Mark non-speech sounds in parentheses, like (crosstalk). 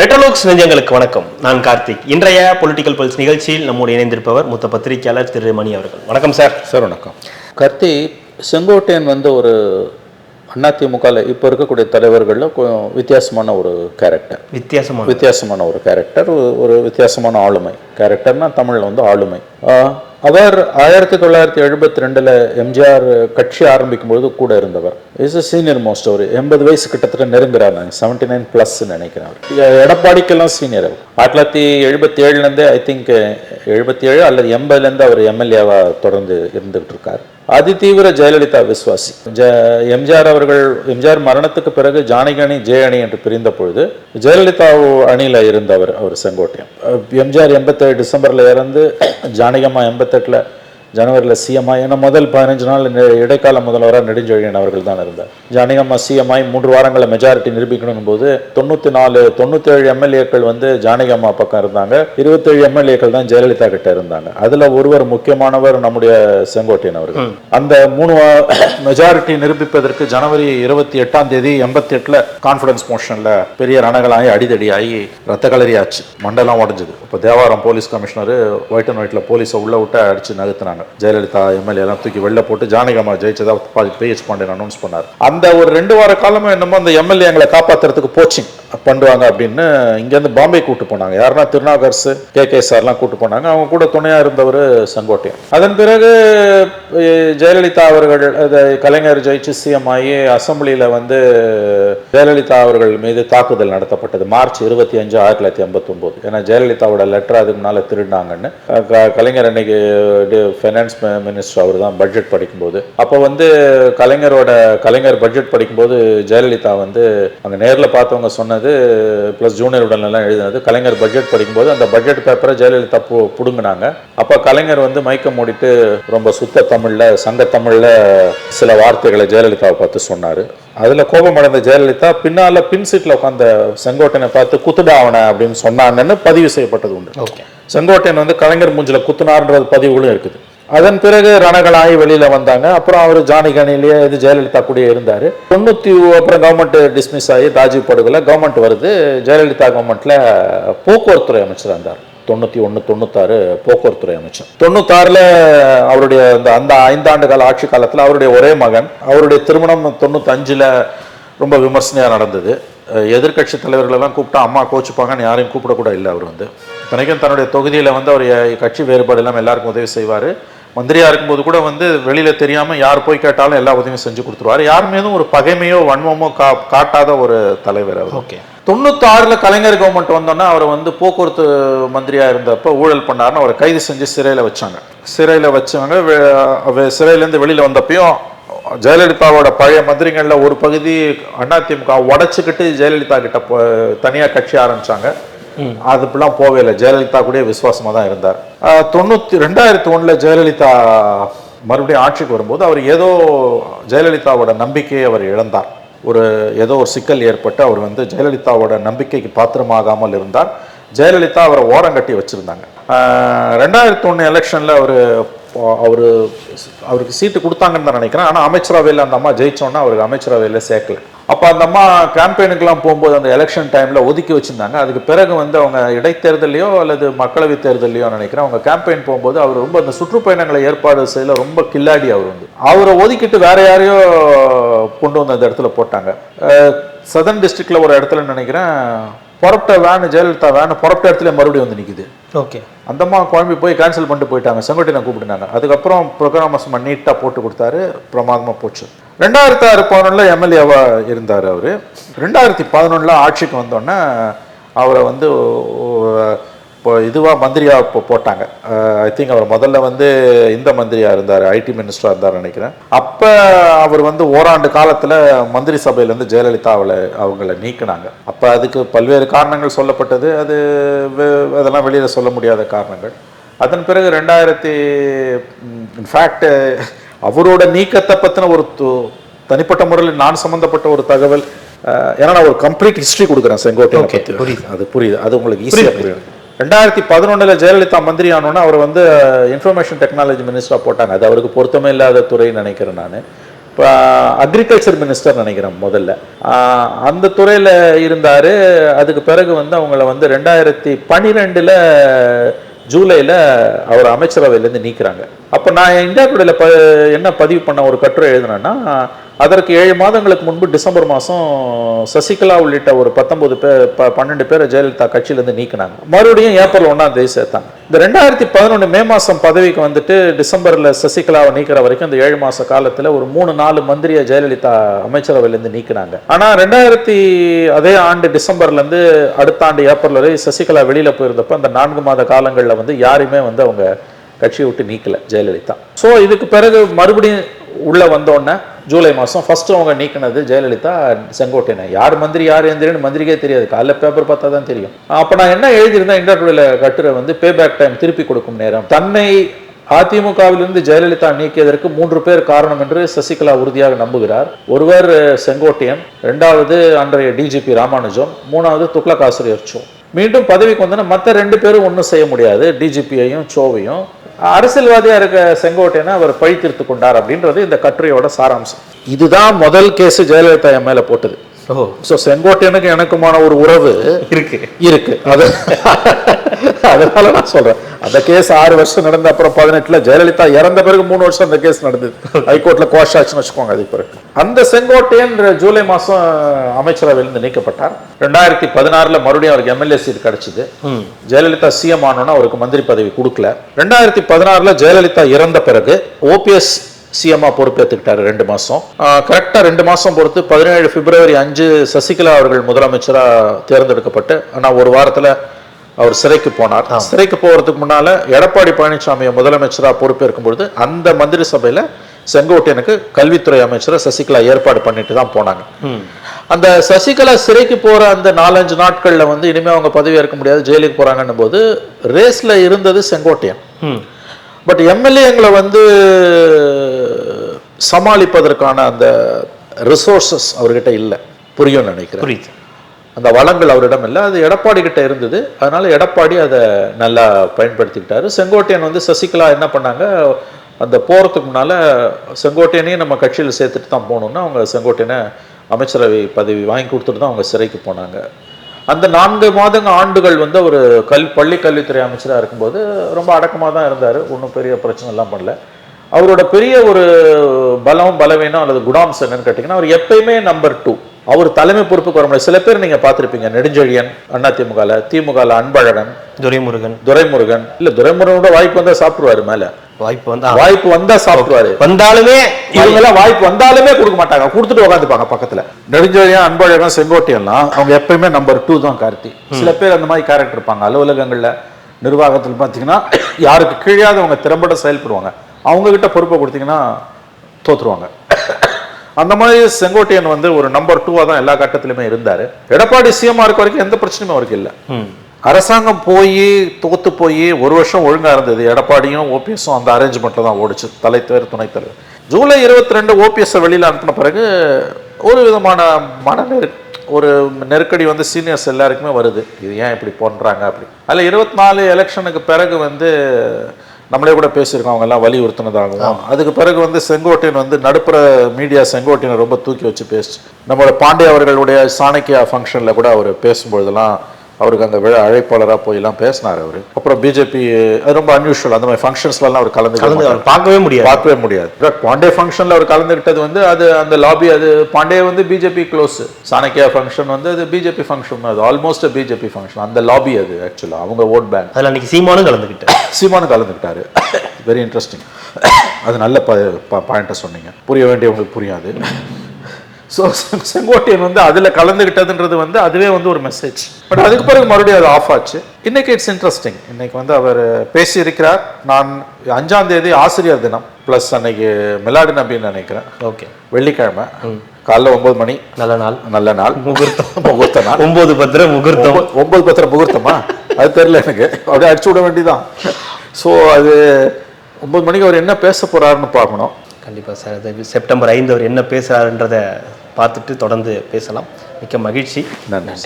ரெட்டலோக்ஸ் நெஞ்சங்களுக்கு வணக்கம். நான் கார்த்திக். இன்றைய பொலிட்டிக்கல் பல்ஸ் நிகழ்ச்சியில் நம்முடைய இணைந்திருப்பவர் மூத்த பத்திரிகையாளர் திரு மணி அவர்கள். வணக்கம் சார். சார் வணக்கம். கர்த்தி செங்கோட்டையன் வந்து ஒரு அதிமுகவில் இப்போ இருக்கக்கூடிய தலைவர்களில் கொஞ்சம் வித்தியாசமான ஒரு கேரக்டர் வித்தியாசமான. வித்தியாசமான ஒரு கேரக்டர் ஒரு வித்தியாசமான ஆளுமை. கேரக்டர்னா தமிழில் வந்து ஆளுமை. அவர் ஆயிரத்தி தொள்ளாயிரத்தி எழுபத்தி ரெண்டில் எம்ஜிஆர் கட்சி ஆரம்பிக்கும் பொழுது கூட இருந்தவர். இஸ் அ சீனியர் மோஸ்ட் அவர் எண்பது வயசு கிட்டத்தட்ட நெருங்குறார் நாங்கள் செவன்டி நைன் ப்ளஸ் நினைக்கிறேன் அவர். எடப்பாடிக்கெல்லாம் சீனியர் அவர். ஆயிரத்தி தொள்ளாயிரத்தி எழுபத்தி ஏழுலேருந்து ஐ திங்க் எழுபத்தி ஏழு அல்லது எண்பதுலேருந்து அவர் எம்எல்ஏவாக தொடர்ந்து இருந்துகிட்டு இருக்கார் அதிதீவிர ஜெயலலிதா விஸ்வாசி. ஜ எம்ஜிஆர் அவர்கள் எம்ஜிஆர் மரணத்துக்கு பிறகு ஜானகி அணி ஜெய அணி என்று பிரிந்த பொழுது ஜெயலலிதா அணியில் இருந்தவர் அவர் செங்கோட்டையன். எம்ஜிஆர் எண்பத்தேழு டிசம்பரில் இறந்து ஜானகம்மா எண்பத்தெட்டில் ஜனவரியில் சிஎம்ஐ ஏன்னா முதல் பதினஞ்சு நாள் இடைக்கால முதல்வராக நெடுஞ்செழியன் அவர்கள் தான் இருந்தார். ஜானகம்மா சிஎம்ஐ மூன்று வாரங்களில் மெஜாரிட்டி நிரூபிக்கணும் போது தொண்ணூற்றி நாலு தொண்ணூற்றேழு எம்எல்ஏக்கள் வந்து ஜானகம்மா பக்கம் இருந்தாங்க. இருபத்தேழு எம்எல்ஏக்கள் தான் ஜெயலலிதா கிட்ட இருந்தாங்க. அதுல ஒருவர் முக்கியமானவர் நம்முடைய செங்கோட்டையன் அவர்கள். அந்த மூணு மெஜாரிட்டி நிரூபிப்பதற்கு ஜனவரி இருபத்தி எட்டாம் தேதி எண்பத்தி எட்டுல கான்ஃபிடன்ஸ் மோஷன்ல பெரிய ரணங்களாகி அடிதடி ஆகி ரத்த கலரி ஆச்சு மண்டலம் உடஞ்சது. இப்போ Devaram police commissioner white and ஒயிட்ல போலீஸை உள்ள விட்டு அடிச்சு நகர்த்தினாங்க. ஜெயலலிதா எம்எல்ஏ எல்லாம் தூக்கி வெளில போட்டு ஜானகம்மா ஜெயிச்சதா பிஹெச் பாண்டியன் அனௌன்ஸ் பண்ணார். அந்த ஒரு ரெண்டு வார காலமும் என்னமோ அந்த எம்எல்ஏ எங்களை காப்பாத்துறதுக்கு போச்சிங் பண்ணுவாங்க அப்படின்னு இங்கேருந்து பாம்பே கூட்டு போனாங்க. யாருன்னா திருநாகர்ஸ் கே கே சார்லாம் கூட்டு போனாங்க. அவங்க கூட துணையாக இருந்தவர் செங்கோட்டையன். அதன் பிறகு ஜெயலலிதா அவர்கள் கலைஞர் ஜெயிச்சு சிஎம் ஆகி அசம்பிளியில் வந்து ஜெயலலிதா அவர்கள் மீது தாக்குதல் நடத்தப்பட்டது. மார்ச் இருபத்தி அஞ்சு ஆயிரத்தி தொள்ளாயிரத்தி எண்பத்தொம்போது. ஏன்னா ஜெயலலிதாவோட லெட்டர் அதுக்கு முன்னால் திருடினாங்கன்னு. க- கலைஞர் அன்னைக்கு ஃபைனான்ஸ் மினிஸ்டர் அவர் தான் பட்ஜெட் படிக்கும்போது. அப்போ வந்து கலைஞரோட கலைஞர் பட்ஜெட் படிக்கும்போது ஜெயலலிதா வந்து அங்கே நேரில் பார்த்தவங்க சொன்ன சொன்னது ப்ளஸ் ஜூனியர் உடனெல்லாம் எழுதினது. கலைஞர் பட்ஜெட் படிக்கும்போது அந்த பட்ஜெட் பேப்பரை ஜெயலலிதா பு புடுங்கினாங்க. அப்போ கலைஞர் வந்து மயக்கம் மூடிட்டு ரொம்ப சுத்த தமிழில் சங்க தமிழில் சில வார்த்தைகளை ஜெயலலிதாவை பார்த்து சொன்னார். அதில் கோபமடைந்த ஜெயலலிதா பின்னால் பின் சீட்டில் உட்காந்த செங்கோட்டையனை பார்த்து குத்துடா அவனை அப்படின்னு சொன்னாங்கன்னு பதிவு செய்யப்பட்டது உண்டு. செங்கோட்டையன் வந்து கலைஞர் மூஞ்சில குத்துனார்ன்றது பதிவுகளும் இருக்குது. அதன் பிறகு ரணகளாகி வெளியில் வந்தாங்க. அப்புறம் அவர் ஜானிகனிலேயே இது ஜெயலலிதா கூடயே இருந்தார். தொண்ணூற்றி அப்புறம் கவர்மெண்ட் டிஸ்மிஸ் ஆகி ராஜீவ் படுகொலை கவர்மெண்ட் வருது. ஜெயலலிதா கவர்மெண்ட்டில் போக்குவரத்துறை அமைச்சர் இருந்தார். தொண்ணூற்றி ஒன்று தொண்ணூத்தாறு போக்குவரத்துறை அமைச்சர். தொண்ணூத்தாறில் அவருடைய அந்த அந்த ஐந்தாண்டு கால ஆட்சி காலத்தில் அவருடைய ஒரே மகன். அவருடைய திருமணம் தொண்ணூத்தஞ்சில் ரொம்ப விமர்சனையாக நடந்தது. எதிர்கட்சி எதிர்க்கட்சி தலைவர்களெல்லாம் கூப்பிட்டா அம்மா கோச்சுப்பாங்கன்னு யாரையும் கூப்பிடக்கூட இல்லை அவர் வந்து. இத்தனைக்கும் தன்னுடைய தொகுதியில் வந்து அவர் கட்சி வேறுபாடு இல்லாமல் எல்லாருக்கும் உதவி செய்வார். மந்திரியாக இருக்கும்போது கூட வந்து வெளியில் தெரியாமல் யார் போய் கேட்டாலும் எல்லா உதவியும் செஞ்சு கொடுத்துருவார். யார் மீதும் ஒரு பகைமையோ வன்மமோ கா காட்டாத ஒரு தலைவர் அவர். ஓகே. தொண்ணூத்தாறுல கலைஞர் கவர்மெண்ட் வந்தோன்னா அவர் வந்து போக்குவரத்து மந்திரியா இருந்தப்ப ஊழல் பண்ணாருன்னு அவரை கைது செஞ்சு சிறையில வச்சாங்க. சிறையில வச்சவங்க சிறையிலேருந்து வெளியில வந்தப்பையும் ஜெயலலிதாவோட பழைய மந்திரிகள்ல ஒரு பகுதி அதிமுக உடைச்சுக்கிட்டு ஜெயலலிதா கிட்ட போ- தனியா கட்சி ஆரம்பிச்சாங்க. அது இப்படிலாம் போவே இல்லை. ஜெயலலிதா கூட விசுவாசமாக தான் இருந்தார். தொண்ணூற்றி தொண்ணூத்தி ரெண்டாயிரத்தி ஒன்றில் ஜெயலலிதா மறுபடியும் ஆட்சிக்கு வரும்போது அவர் ஏதோ ஜெயலலிதாவோட நம்பிக்கையை அவர் இழந்தார். ஒரு ஏதோ ஒரு சிக்கல் ஏற்பட்டு அவர் வந்து ஜெயலலிதாவோட நம்பிக்கைக்கு பாத்திரமாகாமல் இருந்தார். ஜெயலலிதா அவரை ஓரங்கட்டி வச்சுருந்தாங்க. ஆஹ் ரெண்டாயிரத்தி ஒன்று எலெக்ஷனில் அவர் அவர் அவருக்கு சீட்டு கொடுத்தாங்கன்னு தான் நினைக்கிறேன். ஆனால் அமைச்சரவையில் அந்த அம்மா ஜெயிச்சோன்னா அவருக்கு அமைச்சரவையில் சேர்க்கல. அப்போ அந்த அம்மா கேம்பெயினுக்கெல்லாம் போகும்போது அந்த எலெக்ஷன் டைமில் ஒதுக்கி வச்சிருந்தாங்க. அதுக்கு பிறகு வந்து அவங்க இடைத்தேர்தலையோ அல்லது மக்களவை தேர்தலையோ நினைக்கிறேன் அவங்க கேம்பெயின் போகும்போது அவர் ரொம்ப அந்த சுற்றுப்பயணங்களை ஏற்பாடு செய்யல ரொம்ப கில்லாடி அவர் வந்து. அவரை ஒதுக்கிட்டு வேற யாரையோ கொண்டு வந்து அந்த இடத்துல போட்டாங்க. சதர்ன் டிஸ்ட்ரிக்ட்ல ஒரு இடத்துல நினைக்கிறேன் புறப்பட்ட வேன் ஜெயலலிதா வேன் புறப்பட்ட இடத்துல மறுபடியும் வந்து நிக்குது. ஓகே. அந்த அம்மா குழம்பி போய் கேன்சல் பண்ணிட்டு போயிட்டாங்க. செங்கோட்டையனை கூப்பிட்டுனாங்க. அதுக்கப்புறம் ப்ரோக்ராம் சும்மா நீட்டாக போட்டு கொடுத்தாரு பிரமாதமாக போச்சு. ரெண்டாயிரத்தி ஆறு பதினொன்றில் எம்எல்ஏவாக இருந்தார் அவர். ரெண்டாயிரத்தி பதினொன்றில் ஆட்சிக்கு வந்தோடனே அவரை வந்து இப்போ இதுவாக மந்திரியாக இப்போ போட்டாங்க. ஐ திங்க் அவர் முதல்ல வந்து இந்த மந்திரியாக இருந்தார் ஐடி மினிஸ்டராக இருந்தார் நினைக்கிறேன். அப்போ அவர் வந்து ஓராண்டு காலத்தில் மந்திரி சபையிலேருந்து ஜெயலலிதா அவளை அவங்கள நீக்கினாங்க. அப்போ அதுக்கு பல்வேறு காரணங்கள் சொல்லப்பட்டது. அது வெ- அதெல்லாம் வெளியில் சொல்ல முடியாத காரணங்கள். அதன் பிறகு ரெண்டாயிரத்தி இன்ஃபேக்ட் அவரோட நீக்கத்தை பற்றின ஒரு தனிப்பட்ட முறையில் நான் சம்மந்தப்பட்ட ஒரு தகவல் ஏன்னா நான் ஒரு கம்ப்ளீட் ஹிஸ்ட்ரி கொடுக்குறேன் செங்கோட்டையை பற்றி புரியுது. அது புரியுது. அது உங்களுக்கு ஈஸியாக புரியும் ரெண்டாயிரத்தி பதினொன்னுல ஜெயலலிதா மந்திரி ஆனோன்னா அவர் வந்து இன்ஃபர்மேஷன் டெக்னாலஜி மினிஸ்டராக போட்டாங்க. அது அவருக்கு பொருத்தமே இல்லாத துறைன்னு நினைக்கிறேன் நான். இப்போ அக்ரிகல்ச்சர் மினிஸ்டர் நினைக்கிறேன் முதல்ல. அந்த துறையில் இருந்தார். அதுக்கு பிறகு வந்து அவங்கள வந்து ரெண்டாயிரத்தி பன்னிரெண்டில் ஜூலையில் அவர் அமைச்சரவையிலேருந்து நீக்கிறாங்க. அப்போ நான் இந்தியா டுடேல ப என்ன பதிவு பண்ண ஒரு கட்டுரை எழுதினேன்னா அதற்கு ஏழு மாதங்களுக்கு முன்பு டிசம்பர் மாதம் சசிகலா உள்ளிட்ட ஒரு பத்தொன்பது பேர் பன்னெண்டு பேரை ஜெயலலிதா கட்சியிலேருந்து நீக்கினாங்க. மறுபடியும் ஏப்ரல் ஒன்றாம் தேதி சேர்த்தாங்க. இந்த ரெண்டாயிரத்தி பதினொன்று மே மாதம் பதவிக்கு வந்துட்டு டிசம்பரில் சசிகலாவை நீக்கிற வரைக்கும் இந்த ஏழு மாத காலத்தில் ஒரு மூணு நாலு மந்திரியை ஜெயலலிதா அமைச்சரவையிலேருந்து நீக்கினாங்க. ஆனால் ரெண்டாயிரத்தி அதே ஆண்டு டிசம்பர்லேருந்து அடுத்த ஆண்டு ஏப்ரல் வரை சசிகலா வெளியில் போயிருந்தப்போ அந்த நான்கு மாத காலங்களில் வந்து யாரையுமே வந்து அவங்க கட்சியை விட்டு நீக்கலை ஜெயலலிதா. ஸோ இதுக்கு பிறகு மறுபடியும் உள்ளே வந்தோடனே ஜூலை மாதம் ஃபஸ்ட்டு அவங்க நீக்கினது ஜெயலலிதா செங்கோட்டையனை. யார் மந்திரி யார் எந்திரின்னு மந்திரிக்கே தெரியாது. காலைல பேப்பர் பார்த்தா தான் தெரியும். அப்போ நான் என்ன எழுதியிருந்தேன்? இன்டர்வியூவில் கட்டுரை வந்து பே பேக் டைம் திருப்பி கொடுக்கும் நேரம். தன்னை அதிமுகவிலிருந்து ஜெயலலிதா நீக்கியதற்கு மூன்று பேர் காரணம் என்று சசிகலா உறுதியாக நம்புகிறார். ஒருவர் செங்கோட்டையன். ரெண்டாவது அன்றைய டிஜிபி ராமானுஜம். மூணாவது துக்ளக் ஆசிரியர் சோ. மீண்டும் பதவிக்கு வந்தோன்னா மற்ற ரெண்டு பேரும் ஒன்றும் செய்ய முடியாது. டிஜிபியையும் சோவையும். அரசியல்வாதியாக இருக்க செங்கோட்டையனை அவர் பழித்திருத்து கொண்டார் அப்படின்றது இந்த கட்டுரையோட சாராம்சம். இதுதான் முதல் கேஸ் ஜெயலலிதா என் மேலே போட்டது. ஸோ செங்கோட்டையனுக்கு எனக்குமான ஒரு உறவு இருக்கு. இருக்கு. அது அதனால நான் சொல்றேன். அந்த கேஸ் ஆறு வருஷம் நடந்த அப்புறம் பதினெட்டுல ஜெயலலிதா இறந்த பிறகு மூணு வருஷம் அந்த கேஸ் நடந்தது. ஹைகோர்ட்ல கோஷ் ஆச்சுன்னு வச்சுக்கோங்க அதுக்கு பிறகு. அந்த செங்கோட்டையன் ஜூலை மாசம் அமைச்சரவையிலிருந்து நீக்கப்பட்டார். ரெண்டாயிரத்தி பதினாறுல மறுபடியும் அவருக்கு எம்எல்ஏ சீட் கிடைச்சது. ஜெயலலிதா சிஎம் ஆனோன்னா அவருக்கு மந்திரி பதவி கொடுக்கல. ரெண்டாயிரத்தி பதினாறுல ஜெயலலிதா இறந்த பிறகு ஓபிஎஸ் சிஎம்ஆ பொறுப்பேற்றுக்கிட்டாரு ரெண்டு மாசம். கரெக்டாக ரெண்டு மாசம் பொறுத்து பதினேழு பிப்ரவரி அஞ்சு சசிகலா அவர்கள் முதலமைச்சரா தேர்ந்தெடுக்கப்பட்டு ஆனா ஒரு வாரத்துல அவர் சிறைக்கு போனார். சிறைக்கு போறதுக்கு முன்னால எடப்பாடி பழனிசாமியை முதலமைச்சரா பொறுப்பேற்கும் பொழுது அந்த மந்திரி சபையில செங்கோட்டையனுக்கு கல்வித்துறை அமைச்சரை சசிகலா ஏற்பாடு பண்ணிட்டு தான் போனாங்க. அந்த சசிகலா சிறைக்கு போற அந்த நாலஞ்சு நாட்கள்ல வந்து இனிமே அவங்க பதவி ஏற்க முடியாது ஜெயிலுக்கு போறாங்கன்னும் போது ரேஸ்ல இருந்தது செங்கோட்டையன். பட் எம்எல்ஏங்களை வந்து சமாளிப்பதற்கான அந்த ரிசோர்சஸ் அவர்கிட்ட இல்லை. புரியும் நினைக்கிறேன். புரியுது. அந்த வளங்கள் அவரிடம் இல்லை. அது எடப்பாடி கிட்ட இருந்தது. அதனால எடப்பாடி அதை நல்லா பயன்படுத்திக்கிட்டாரு. செங்கோட்டையன் வந்து சசிகலா என்ன பண்ணாங்க? அந்த போகிறதுக்கு முன்னால செங்கோட்டையனையும் நம்ம கட்சியில் சேர்த்துட்டு தான் போகணும்னா அவங்க செங்கோட்டையனை அமைச்சரவை பதவி வாங்கி கொடுத்துட்டு தான் அவங்க சிறைக்கு போனாங்க. அந்த நான்கு மாதங்க ஆண்டுகள் வந்து ஒரு கல் பள்ளி கல்வித்துறை அமைச்சராக இருக்கும்போது ரொம்ப அடக்கமாக தான் இருந்தார். ஒன்றும் பெரிய பிரச்சனை எல்லாம் பண்ணல. அவரோட பெரிய ஒரு பலம் பலவீனம் அல்லது குணாம்சம் என்னன்னு கேட்டிங்கன்னா அவர் எப்பயுமே நம்பர் டூ அவர் தலைமை பொறுப்புக்கு வர முடியாது சில பேர் நீங்க பார்த்திருப்பீங்க. நெடுஞ்செழியன் அண்ணா திமுகல திமுகல அன்பழகன் துரைமுருகன். துரைமுருகன். இல்ல துரைமுருகனோட வாய்ப்பு வந்தா சாப்பிடுவாரு மேல. வாய்ப்பு வந்து வாய்ப்பு வந்தா சாப்பிடுவாரு. வந்தாலுமே இவங்க வாய்ப்பு வந்தாலுமே கொடுக்க மாட்டாங்க. கொடுத்துட்டு உட்காந்துப்பாங்க பக்கத்துல. நெடுஞ்செழியன் அன்பழகன் செங்கோட்டையெல்லாம் அவங்க எப்பயுமே நம்பர் டூ தான் கார்த்தி. சில பேர் அந்த மாதிரி கேரக்டர் இருப்பாங்க. அலுவலகங்கள்ல நிர்வாகத்தில் பார்த்தீங்கன்னா யாருக்கு கீழாத அவங்க திறம்பட செயல்படுவாங்க. அவங்க கிட்ட பொறுப்பை கொடுத்தீங்கன்னா தோத்துருவாங்க. அந்த மாதிரி செங்கோட்டையன் வந்து ஒரு நம்பர் டூவா தான் எல்லா கட்டத்திலுமே இருந்தாரு. எடப்பாடி சிஎம்ஆ இருக்க வரைக்கும் எந்த பிரச்சனையும் அவருக்கு இல்லை. அரசாங்கம் போய் தோத்து போய் ஒரு வருஷம் ஒழுங்கா இருந்தது. எடப்பாடியும் ஓபிஎஸும் அந்த அரேஞ்ச்மெண்ட்ல தான் ஓடிச்சு. தலைத்தலைவர் துணைத் தலைவர் ஜூலை இருபத்தி ரெண்டு ஓபிஎஸ் வெளியில அனுப்பின பிறகு ஒரு விதமான மன நெரு ஒரு நெருக்கடி வந்து சீனியர்ஸ் எல்லாருக்குமே வருது. இது ஏன் இப்படி பண்றாங்க அப்படி? அதில் இருபத்தி நாலு எலெக்ஷனுக்கு பிறகு வந்து நம்மளே கூட பேசியிருக்கோம். அவங்க எல்லாம் வலியுறுத்தினதாகவும். அதுக்கு பிறகு வந்து செங்கோட்டையன் வந்து நடுப்புற மீடியா செங்கோட்டையனை ரொம்ப தூக்கி வச்சு பேசுச்சு. நம்மளோட பாண்டே அவர்களுடைய சாணக்கியா ஃபங்க்ஷன்ல கூட அவர் பேசும்பொழுதெல்லாம் அவருக்கு அங்கே விழா அழைப்பாளராக போயெல்லாம் பேசினார் அவர். அப்புறம் பிஜேபி அது ரொம்ப அன்யூஷுவல் அந்த மாதிரி ஃபங்க்ஷன்ஸ்லாம் அவர் கலந்து கலந்து அவர் பார்க்கவே முடியாது. பார்க்கவே முடியாது. பாண்டே ஃபங்க்ஷனில் அவர் கலந்துக்கிட்டது வந்து அது அந்த லாபி அது பாண்டே வந்து பிஜேபி க்ளோஸ் சாணக்கியா ஃபங்க்ஷன் வந்து அது பிஜேபி ஃபங்க்ஷன் அது ஆல்மோஸ்ட் பிஜேபி ஃபங்க்ஷன் அந்த லாபி அது ஆக்சுவலாக அவங்க ஓட் பேங்க் அதில் அன்னைக்கு சீமானும் கலந்துக்கிட்டேன் (coughs) சீமானு கலந்துக்கிட்டாரு. வெரி இன்ட்ரெஸ்டிங் (coughs) அது நல்ல ப பாயிண்ட்டை சொன்னீங்க. புரிய வேண்டியவங்களுக்கு புரியாது. ஸோ செங்கோட்டையன் (laughs) வந்து அதில் கலந்துக்கிட்டதுன்றது வந்து அதுவே வந்து ஒரு மெசேஜ் பட் அதுக்கு பிறகு மறுபடியும் அது ஆஃப் ஆச்சு. இன்னைக்கு இட்ஸ் இன்ட்ரெஸ்டிங் இன்னைக்கு வந்து அவர் பேசியிருக்கிறார். நான் அஞ்சாம் தேதி ஆசிரியர் தினம். ப்ளஸ் அன்னைக்கு மிலாடி நபின்னு நினைக்கிறேன். ஓகே வெள்ளிக்கிழமை. காலைல ஒன்பது மணி. நல்ல நாள். நல்ல நாள். முகூர்த்தம். முகூர்த்த நாள். ஒன்பது பத்திர முகூர்த்தம். ஒன்பது- பத்திர முகூர்த்தமா? அது தெரியல எனக்கு. அப்படியே அடிச்சு விட வேண்டியதான் ஸோ அது ஒன்பது மணிக்கு அவர் என்ன பேச போறாருன்னு பார்க்கணும். கண்டிப்பாக சார். அது செப்டம்பர் ஐந்து அவர் என்ன பேசுகிறாருன்றதை பார்த்துட்டு தொடர்ந்து பேசலாம். மிக்க மகிழ்ச்சி. நன்றி.